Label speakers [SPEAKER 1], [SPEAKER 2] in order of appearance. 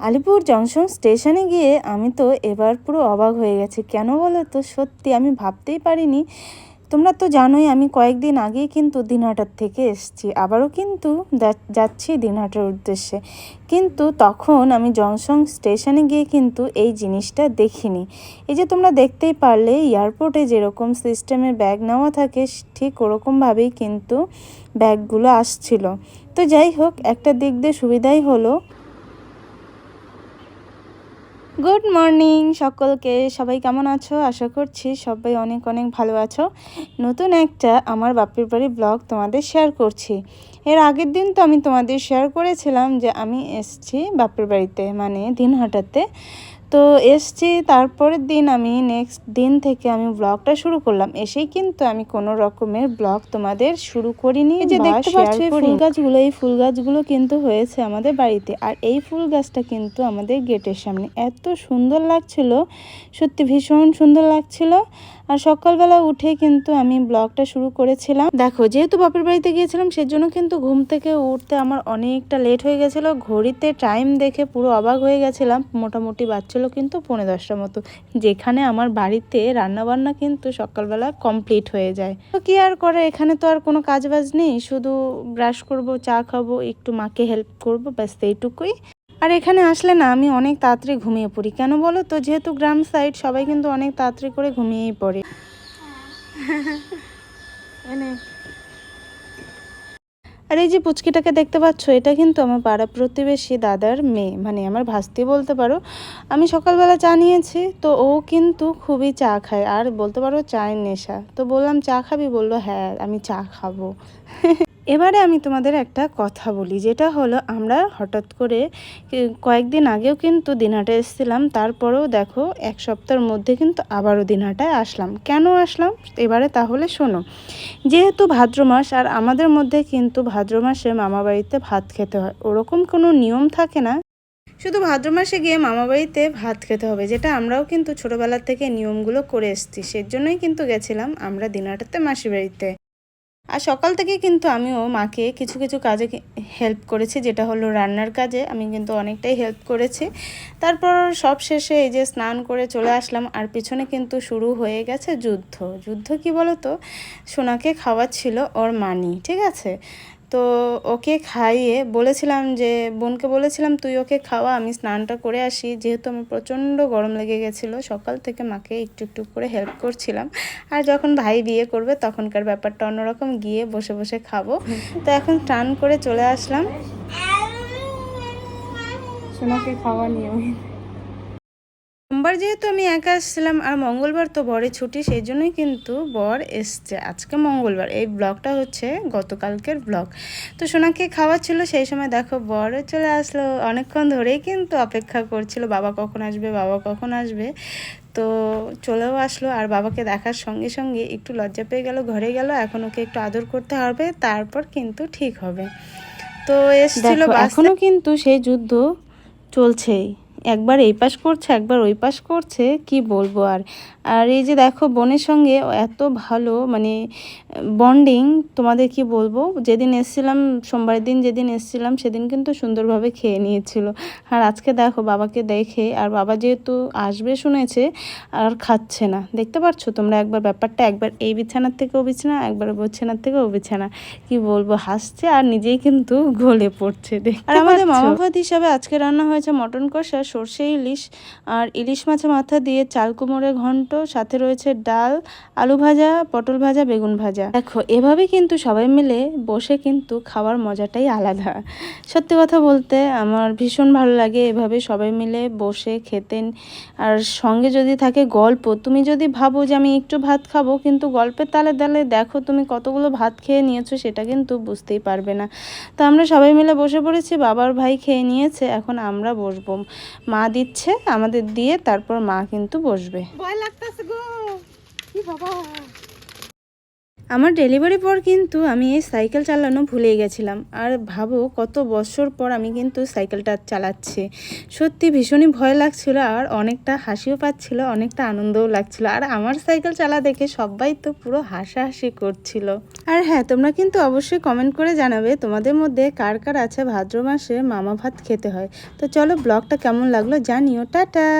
[SPEAKER 1] Alipur junction স্টেশনে গিয়ে আমি তো এবার পুরো অবাক হয়ে গেছি। কেন বলো তো? সত্যি, আমি ভাবতেই পারিনি। তোমরা তো জানোই আমি কয়েকদিন আগেই কিন্তু দিনহাটার থেকে এসেছি। আবারও কিন্তু যাচ্ছি দিনহাটার উদ্দেশ্যে। কিন্তু তখন আমি জংশন স্টেশনে গিয়ে কিন্তু এই জিনিসটা দেখিনি। এই যে তোমরা দেখতেই পারলে, এয়ারপোর্টে যেরকম সিস্টেমের ব্যাগ নেওয়া থাকে, ঠিক ওরকমভাবেই কিন্তু ব্যাগগুলো আসছিল। তো যাই হোক, একটা দিক দিয়ে সুবিধাই হলো গুড মর্নিং সকলকে। সবাই কেমন আছো? আশা করছি সবাই অনেক অনেক ভালো আছো। নতুন একটা আমার বাপের বাড়ি ব্লগ তোমাদের শেয়ার করছি। এর আগের দিন তো আমি তোমাদের শেয়ার করেছিলাম যে আমি এসছি বাপের বাড়িতে মানে দিন দিনহাটাতে। তো এসছি তারপরের দিন আমি নেক্সট দিন থেকে আমি ব্লগটা শুরু করলাম। এসেই কিন্তু আমি কোনো রকমের ব্লগ তোমাদের শুরু করিনি যে দেখতে পাচ্ছি ফুল গাছগুলো এই ফুল গাছগুলো কিন্তু হয়েছে আমাদের বাড়িতে। আর এই ফুল গাছটা কিন্তু আমাদের গেটের সামনে। এত সুন্দর লাগছিল সত্যি ভীষণ সুন্দর লাগছিল। আর সকালবেলা উঠে কিন্তু আমি ব্লগটা শুরু করেছিলাম। দেখো, যেহেতু বাপের বাড়িতে গিয়েছিলাম, সেজন্য কিন্তু ঘুম থেকে উঠতে আমার অনেকটা লেট হয়ে গেছিল। ঘড়িতে টাইম দেখে পুরো অবাক হয়ে গেছিলাম। মোটামুটি বাচ্চলো কিন্তু পৌনে দশটার মতো। যেখানে আমার বাড়িতে রান্নাবান্না কিন্তু সকালবেলা কমপ্লিট হয়ে যায়। তো কি আর করে, এখানে তো আর কোনো কাজ বাজ নেই। শুধু ব্রাশ করব, চা খাব, একটু মাকে হেল্প করব, ব্যাস, এইটুকুই। আর এখানে আসলে না আমি অনেক তাড়াতাড়ি ঘুমিয়ে পড়ি। কেন বলো তো? যেহেতু গ্রাম সাইড সবাই কিন্তু অনেক তাড়াতাড়ি করে ঘুমিয়েই পড়ে। এনে। আর এই যে পুচকিটাকে দেখতে পাচ্ছ এটা কিন্তু আমার পাড়া প্রতিবেশী দাদার মেয়ে। মানে আমার ভাস্তি বলতে পারো। আমি সকালবেলা চা নিয়েছি তো ও কিন্তু খুবই চা খায়। আর বলতে পারো চায়ের নেশা। তো বললাম চা খাবি? বলল হ্যাঁ আমি চা খাব। এবারে আমি তোমাদের একটা কথা বলি, যেটা হলো আমরা হঠাৎ করে কয়েকদিন আগেও কিন্তু দিনহাটা এসেছিলাম, তারপরেও দেখো এক সপ্তাহের মধ্যে কিন্তু আবারও দিনহাটায় আসলাম। কেন আসলাম? এবারে তাহলে শোনো, যেহেতু ভাদ্র মাস, আর আমাদের মধ্যে কিন্তু ভাদ্র মাসে মামা বাড়িতে ভাত খেতে হয়, ওরকম কোনো নিয়ম থাকে না। শুধু ভাদ্র মাসে গিয়ে মামা বাড়িতে ভাত খেতে হবে, যেটা আমরাও কিন্তু ছোটোবেলার থেকে নিয়মগুলো করে এসেছি, সেজন্যই কিন্তু গেছিলাম আমরা দিনাটাতে মাসি বাড়িতে। আর সকাল থেকে কিন্তু আমিও মাকে কিছু কিছু কাজে হেল্প করেছি, যেটা হলো রান্নার কাজে। আমি কিন্তু অনেকটাই হেল্প করেছি। তারপর সব শেষে এই যে স্নান করে চলে আসলাম, আর পিছনে কিন্তু শুরু হয়ে গেছে যুদ্ধ। যুদ্ধ কি বলো তো সোনাকে খাওয়াচ্ছিল ওর মানি, ঠিক আছে? তো ওকে খাইয়ে বলেছিলাম যে, বোনকে বলেছিলাম, তুই ওকে খাওয়া, আমি স্নানটা করে আসি। যেহেতু আমার প্রচণ্ড গরম লেগে গেছিল, সকাল থেকে মাকে একটু একটু করে হেল্প করছিলাম। আর যখন ভাই বিয়ে করবে, তখনকার ব্যাপারটা অন্যরকম, গিয়ে বসে বসে খাব। তো এখন স্নান করে চলে আসলাম। সোনাকে খাওয়া নিয়মিত সোমবার যেহেতু আমি একা এসেছিলাম আর মঙ্গলবার তো বরের ছুটি সেই জন্যই কিন্তু বর এসছে। আজকে মঙ্গলবার। এই ব্লগটা হচ্ছে গতকালকের ব্লগ। তো সোনাকে খাওয়াচ্ছিল সেই সময় দেখো বর চলে আসলো। অনেকক্ষণ ধরেই কিন্তু অপেক্ষা করছিল বাবা কখন আসবে বাবা কখন আসবে। তো চলেও আসলো আর বাবাকে দেখার সঙ্গে সঙ্গে একটু লজ্জা পেয়ে গেল ঘরে গেল। এখন ওকে একটু আদর করতে হবে তারপর কিন্তু ঠিক হবে। তো এসছিল
[SPEAKER 2] দেখো,
[SPEAKER 1] এখনও কিন্তু সেই যুদ্ধ চলছেই। একবার এই পাশ করছে একবার ওই পাশ করছে কি বলব আর? আর এই যে দেখো বোনের সঙ্গে এত ভালো মানে বন্ডিং তোমাদের কি বলব? যেদিন এসছিলাম সোমবারের দিন যেদিন এসছিলাম সেদিন কিন্তু সুন্দরভাবে খেয়ে নিয়েছিল। আর আজকে দেখো বাবাকে দেখে আর বাবা যেহেতু আসবে শুনেছে আর খাচ্ছে না। দেখতে পাচ্ছ তোমরা একবার ব্যাপারটা? একবার এই বিছানার থেকে ও বিছানা একবার বিছানার থেকে ও বিছানা। কি বলব হাসছে আর নিজেই কিন্তু গলে পড়ছে। আর আমাদের
[SPEAKER 2] পাচ্ছ?
[SPEAKER 1] মামা ভাত হিসাবে আজকে রান্না হয়েছে মটন কষা সর্ষে, ইলিশ আর ইলিশ মাছের মাথা দিয়ে চাল কুমড়োর ঘন্ট, সাথে রয়েছে ডাল, আলু ভাজা, পটল ভাজা, বেগুন ভাজা। দেখো, এভাবে কিন্তু সবাই মিলে বসে কিন্তু খাওয়ার মজাটাই আলাদা। সত্যি কথা বলতে আমার ভীষণ ভালো লাগে এভাবে সবাই মিলে বসে খেতেন আর সঙ্গে যদি থাকে গল্প। তুমি যদি ভাবো যে আমি একটু ভাত খাব, কিন্তু গল্পের তালে তালে দেখো তুমি কতগুলো ভাত খেয়ে নিয়েছো, সেটা কিন্তু বুঝতেই পারবে না। তো আমরা সবাই মিলে বসে পড়েছি, বাবার ভাই খেয়ে নিয়েছে, এখন আমরা বসবো। মা দিচ্ছে আমাদের দিয়ে তারপর মা কিন্তু বসবে। আমার ডেলিভারি পর কিন্তু আমি এই সাইকেল চালানো ভুলে গেছিলাম। আর ভাবো কত বছর পর আমি কিন্তু সাইকেলটা চালাচ্ছি। সত্যি ভীষণই ভয় লাগছিল আর অনেকটা হাসিও পাচ্ছিল, অনেকটা আনন্দও লাগছিল। আর আমার সাইকেল চালা দেখে সবাই তো পুরো হাসাহাসি করছিল। আর হ্যাঁ তোমরা কিন্তু অবশ্যই কমেন্ট করে জানাবে তোমাদের মধ্যে কার কার আছে ভাদ্র মাসে মামা ভাত খেতে হয়। তো চলো ব্লগটা কেমন লাগল জানিও। টাটা!